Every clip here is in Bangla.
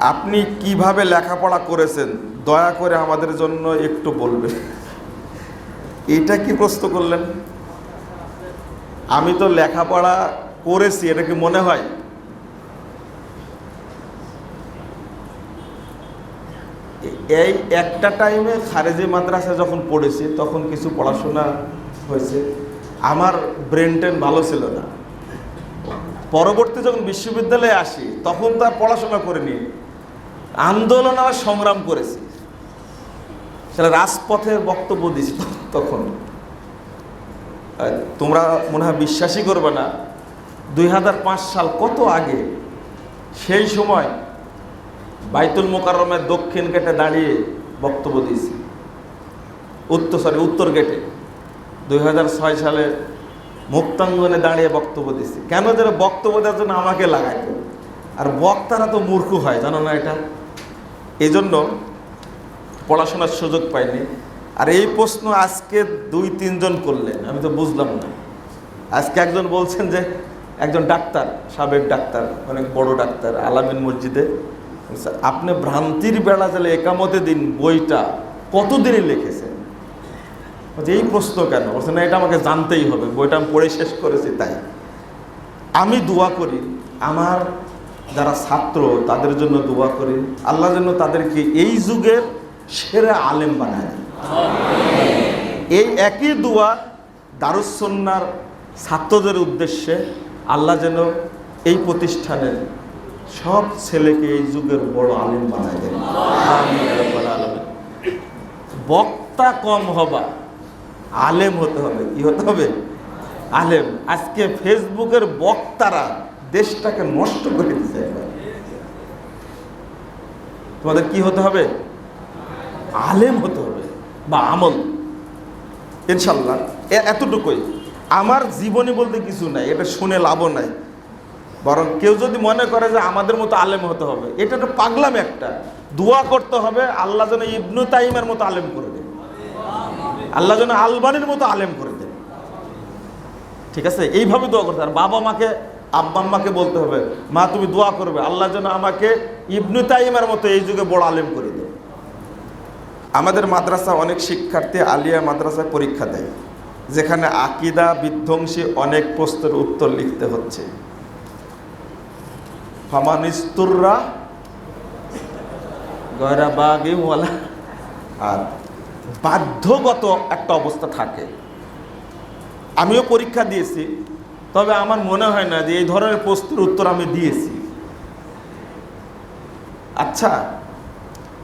আপনি কীভাবে লেখাপড়া করেছেন? দয়া করে আমাদের জন্য একটু বলবেন। এটা কি প্রশ্ন করলেন? আমি তো লেখাপড়া করেছি, এটা কি মনে হয়? এই একটা টাইমে খারেজি মাদ্রাসা যখন পড়েছি, তখন কিছু পড়াশোনা হয়েছে। আমার ব্রেন টেন ভালো ছিল না। পরবর্তী যখন বিশ্ববিদ্যালয়ে আসি, তখন তার পড়াশোনা করিনি। আন্দোলন আর সংগ্রাম করেছি। সেটা রাজপথে বক্তব্য দিছি তখন। তোমরা মনে হয় বিশ্বাসই করবে না। দুই হাজার পাঁচ সাল কত আগে? সেই সময় বাইতুল মোকাররমের দক্ষিণ গেটে দাঁড়িয়ে বক্তব্য দিয়েছি। উত্তর সরি উত্তর গেটে। দুই হাজার ছয় সালে মুক্তাঙ্গনে দাঁড়িয়ে বক্তব্য দিয়েছি। কেন যেন বক্তব্য দেওয়ার জন্য আমাকে লাগাইতো আর বক্তারা তো মূর্খ হয়, জানো না এটা? এই জন্য পড়াশোনার সুযোগ পাইনি। আর এই প্রশ্ন আজকে দুই, তিনজন করলেন, আমি তো বুঝলাম না। আজকে একজন বলছেন যে, একজন ডাক্তার, সাবেক ডাক্তার, অনেক বড় ডাক্তার, আলামিন মসজিদে। আপনি ভ্রান্তির বেড়া জেলে একামতে দিন বইটা, কতদিনে লিখেছেন? এই প্রশ্ন কেন? বলছে, না, এটা আমাকে জানতেই হবে, বইটা আমি পড়ে শেষ করেছি তাই। আমি দোয়া করি, আমার যারা ছাত্র, তাদের জন্য দোয়া করি। আল্লাহ যেন তাদেরকে এই যুগের সেরা আলেম বানায় এই একই দোয়া দারুসন্নার ছাত্রদের উদ্দেশ্যে আল্লাহ যেন এই প্রতিষ্ঠানের সব ছেলেকে এই যুগের বড় আলেম বানায় দেন। বক্তা কম হবা, আলেম হতে হবে। কি হতে হবে? আলেম। আজকে ফেসবুকের বক্তারা দেশটাকে নষ্ট করে দিতে। তোমাদের কি হতে হবে? আলেম হতে হবে বা আমল। ইনশাল্লাহ এতটুকুই। আমার জীবনী বলতে কিছু নাই, এটা শুনে লাভও নাই। বরং কেউ যদি মনে করে যে আমাদের মতো আলেম হতে হবে, এটা তো পাগলাম একটা। দোয়া করতে হবে, আল্লাহ যেন ইবনু তাইমের মতো আলেম করে দেন আল্লাহ যেন আলবানির মতো আলেম করে দেন ঠিক আছে? এইভাবে দোয়া করতে হবে। আর বাবা মাকে আব্বা আম্মাকে বলতে হবে মা তুমি দোয়া করবে আল্লাহ যেন আমাকে ইবনু তাইমের মতো এই যুগে বড় আলেম করে দেন আমাদের মাদ্রাসা অনেক শিক্ষার্থী আলিয়া মাদ্রাসায় পরীক্ষা দেয় যেখানে আকিদা বিধ্বংসী অনেক প্রশ্নের উত্তর লিখতে হচ্ছে। ফামানিস্তুররা গয়রা বাগে ওয়ালা আর বাধ্যগত একটা অবস্থা থাকে। আমিও পরীক্ষা দিয়েছি তবে আমার মনে হয় না যে এই ধরনের প্রশ্নের উত্তর আমি দিয়েছি। আচ্ছা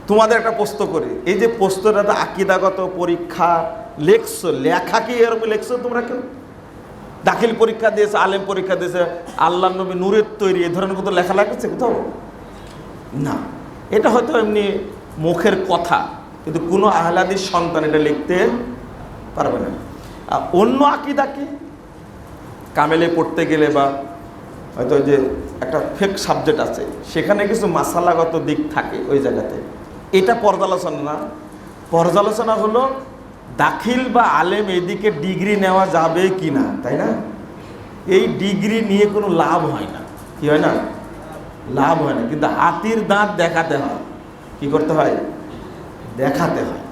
তোমাদের একটা প্রশ্ন করি। এই যে প্রশ্নটা আকিদাগত পরীক্ষা, লেখছো, লেখা কি এরকম লেখছো তোমরা কেউ? দাখিল পরীক্ষা দিয়েছে, আলেম পরীক্ষা দিয়েছে, আল্লাহ নবী নূরের তৈরি, এ ধরনের কোথাও লেখা লাগছে কোথাও? না। এটা হয়তো এমনি মুখের কথা, কিন্তু কোনো আহলাদির সন্তান এটা লিখতে পারবে না। অন্য আকিদা কি? কামেলে পড়তে গেলে বা হয়তো যে একটা ফেক সাবজেক্ট আছে, সেখানে কিছু মাসালাগত দিক থাকে ওই জায়গাতে। এটা পর্যালোচনা না। পর্যালোচনা হলো, দাখিল বা আলেম এদিকে ডিগ্রি নেওয়া যাবে কি না তাই না? এই ডিগ্রি নিয়ে কোনো লাভ হয় না। কি হয় না? লাভ হয় না। কিন্তু হাতির দাঁত দেখাতে হয়। কি করতে হয়? দেখাতে হয়।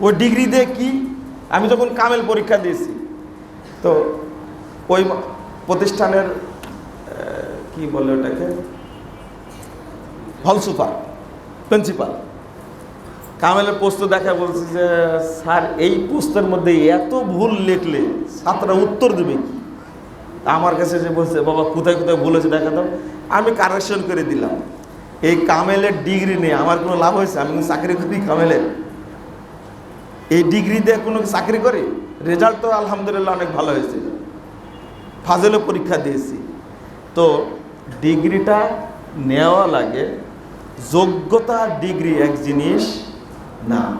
ওই ডিগ্রি দিয়ে কি? আমি যখন কামেল পরীক্ষা দিয়েছি, তো ওই প্রতিষ্ঠানের কি বলে ওটাকে? হল সুপার প্রিন্সিপাল কামেলের পোস্ত দেখা বলছে যে, স্যার, এই পোস্টের মধ্যে এত ভুল লিখলে ছাত্ররা উত্তর দেবে আমার কাছে যে বলছে, বাবা, কোথায় কোথায় ভুল হয়েছে দেখা দাও। আমি কারেকশন করে দিলাম। এই কামেলের ডিগ্রি নেই আমার কোনো লাভ হয়েছে? আমি চাকরি করি কামেলের। এই ডিগ্রি দিয়ে কোনো চাকরি করি? রেজাল্ট তো আলহামদুলিল্লাহ অনেক ভালো হয়েছিল ফাজলে পরীক্ষা দিয়েছি। তো ডিগ্রিটা নেওয়া লাগে, যোগ্যতা ডিগ্রি এক জিনিস না।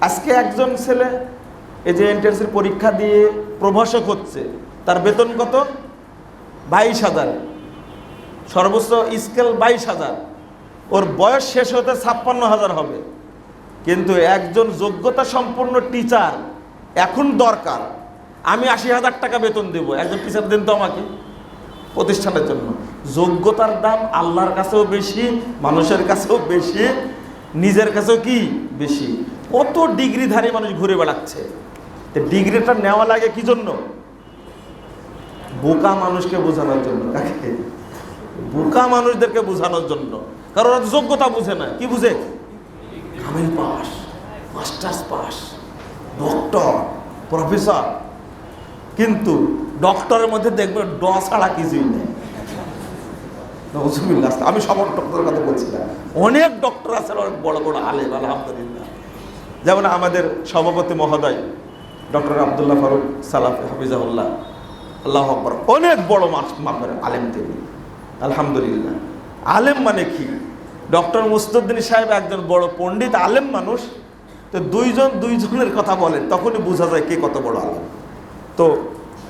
আজকে একজন ছেলে এই যে এন্ট্রান্সের পরীক্ষা দিয়ে প্রভাষক হচ্ছে, তার বেতন কত? বাইশ হাজার। সর্বোচ্চ স্কেল বাইশ হাজার। ওর বয়স শেষ হতে ছাপ্পান্ন হাজার হবে। কিন্তু একজন যোগ্যতা সম্পন্ন টিচার এখন দরকার। আমি আশি হাজার টাকা বেতন দেবো। একজন টিচার দেন তো আমাকে প্রতিষ্ঠানের জন্য। যোগ্যতার দাম আল্লাহর কাছেও বেশি, মানুষের কাছেও বেশি, নিজের কাছেও কি? বেশি। কত ডিগ্রিধারী মানুষ ঘুরে বেড়াচ্ছে? ডিগ্রিটা নেওয়া লাগে কি জন্য? বোকা মানুষকে বোঝানোর জন্য। বোকা মানুষদেরকে বোঝানোর জন্য। কারণ যোগ্যতা বুঝে না। কি বুঝে? Kamil pass masters pass doctor professor কিন্তু ডক্টরের মধ্যে দেখবে ড ছাড়া কিছুই নেই। আমি সব ডক্টরের কথা বলছি না। অনেক ডক্টর আছে অনেক বড় বড় আলেম, আলহামদুলিল্লাহ। যেমন আমাদের সভাপতি মহোদয়, ডক্টর আবদুল্লাহ ফারুক সালাফ, হাফিজাহুল্লাহ। আল্লাহ আকবর, অনেক বড় মাপের আলেম তিনি। আলহামদুলিল্লাহ। আলেম মানে কি? ডক্টর মুস্তুদ্দিন সাহেব একজন বড় পণ্ডিত, আলেম মানুষ। তো দুইজন দুইজনের কথা বলেন, তখনই বোঝা যায় কে কত বড় আলেম। তো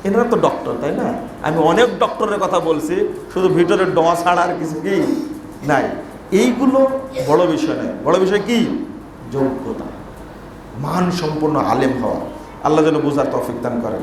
এনারা তো ডক্টর তাই না? আমি অনেক ডক্টরের কথা বলছি, শুধু ভিতরে ড ছাড়া আর কিছু কি নাই। এইগুলো বড় বিষয় নয়। বড় বিষয় কি? যোগ্যতা। মান সম্পূর্ণ আলেম হওয়া। আল্লাহ যেন বোঝার তফিক দান করেন।